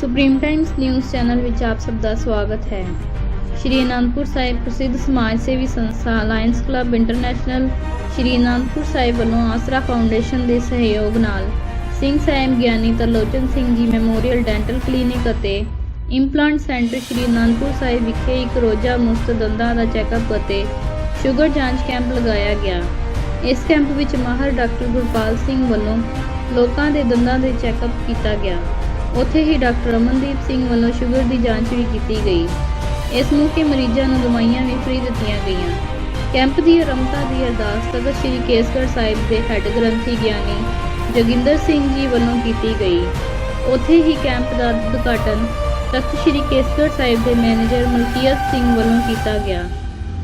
Supreme Times news channel ਵਿੱਚ ਆਪ ਸਭ ਦਾ ਸਵਾਗਤ ਹੈ। ਸ਼੍ਰੀ ਅਨੰਦਪੁਰ ਸਾਹਿਬ ਪ੍ਰਸਿੱਧ ਸਮਾਜ ਸੇਵੀ ਸੰਸਥਾ Lions club international Shri Anandpur Sahib ਵੱਲੋਂ ਆਸਰਾ ਫਾਊਂਡੇਸ਼ਨ ਦੇ ਸਹਿਯੋਗ ਨਾਲ Singh Sahib Giani Tarlochan Singh ji memorial dental clinic ਅਤੇ ਇੰਪਲਾਂਟ ਸੈਂਟਰ ਸ਼੍ਰੀ ਅਨੰਦਪੁਰ ਸਾਹਿਬ ਵਿਖੇ ਇੱਕ ਰੋਜ਼ਾ ਮੁਫਤ ਦੰਦਾਂ ਦਾ ਚੈੱਕਅਪ ਅਤੇ ਸ਼ੂਗਰ ਜਾਂਚ ਕੈਂਪ ਲਗਾਇਆ ਗਿਆ। ਇਸ ਕੈਂਪ ਵਿੱਚ ਮਾਹਰ ਡਾਕਟਰ ਗੁਰਪਾਲ ਸਿੰਘ ਵੱਲੋਂ ਲੋਕਾਂ ਦੇ ਦੰਦਾਂ ਦੇ ਚੈੱਕਅਪ ਕੀਤਾ ਗਿਆ। ਉੱਥੇ ਹੀ ਡਾਕਟਰ ਅਮਨਦੀਪ ਸਿੰਘ ਵੱਲੋਂ ਸ਼ੂਗਰ ਦੀ ਜਾਂਚ ਵੀ ਕੀਤੀ ਗਈ। ਇਸ ਮੌਕੇ ਮਰੀਜ਼ਾਂ ਨੂੰ ਦਵਾਈਆਂ ਵੀ ਫ੍ਰੀ ਦਿੱਤੀਆਂ ਗਈਆਂ। ਕੈਂਪ ਦੀ ਆਰੰਭਤਾ ਦੀ ਅਰਦਾਸ ਤਖਤ ਸ੍ਰੀ ਕੇਸਗੜ੍ਹ ਸਾਹਿਬ ਦੇ ਹੈੱਡ ਗ੍ਰੰਥੀ ਗਿਆਨੀ ਜੋਗਿੰਦਰ ਸਿੰਘ ਜੀ ਵੱਲੋਂ ਕੀਤੀ ਗਈ। ਉੱਥੇ ਹੀ ਕੈਂਪ ਦਾ ਉਦਘਾਟਨ ਤਖਤ ਸ੍ਰੀ ਕੇਸਗੜ੍ਹ ਸਾਹਿਬ ਦੇ ਮੈਨੇਜਰ ਮਲਕੀਅਤ ਸਿੰਘ ਵੱਲੋਂ ਕੀਤਾ ਗਿਆ।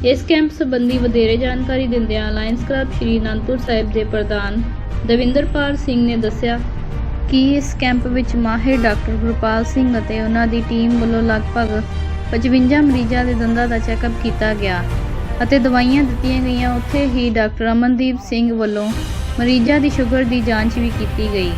ਇਸ ਕੈਂਪ ਸੰਬੰਧੀ ਵਧੇਰੇ ਜਾਣਕਾਰੀ ਦਿੰਦਿਆਂ ਅਲਾਇੰਸ ਕਲੱਬ ਸ਼੍ਰੀ ਅਨੰਦਪੁਰ ਸਾਹਿਬ ਦੇ ਪ੍ਰਧਾਨ ਦਵਿੰਦਰਪਾਲ ਸਿੰਘ ਨੇ ਦੱਸਿਆ ਕਿ ਇਸ ਕੈਂਪ ਵਿੱਚ ਮਾਹਿਰ ਡਾਕਟਰ ਗੁਰਪਾਲ ਸਿੰਘ ਅਤੇ ਉਹਨਾਂ ਦੀ ਟੀਮ ਵੱਲੋਂ ਲਗਭਗ 55 ਮਰੀਜ਼ਾਂ ਦੇ ਦੰਦਾਂ ਦਾ ਚੈੱਕਅਪ ਕੀਤਾ ਗਿਆ ਅਤੇ ਦਵਾਈਆਂ ਦਿੱਤੀਆਂ ਗਈਆਂ। ਉੱਥੇ ਹੀ ਡਾਕਟਰ ਅਮਨਦੀਪ ਸਿੰਘ ਵੱਲੋਂ ਮਰੀਜ਼ਾਂ ਦੀ ਸ਼ੂਗਰ ਦੀ ਜਾਂਚ ਵੀ ਕੀਤੀ ਗਈ।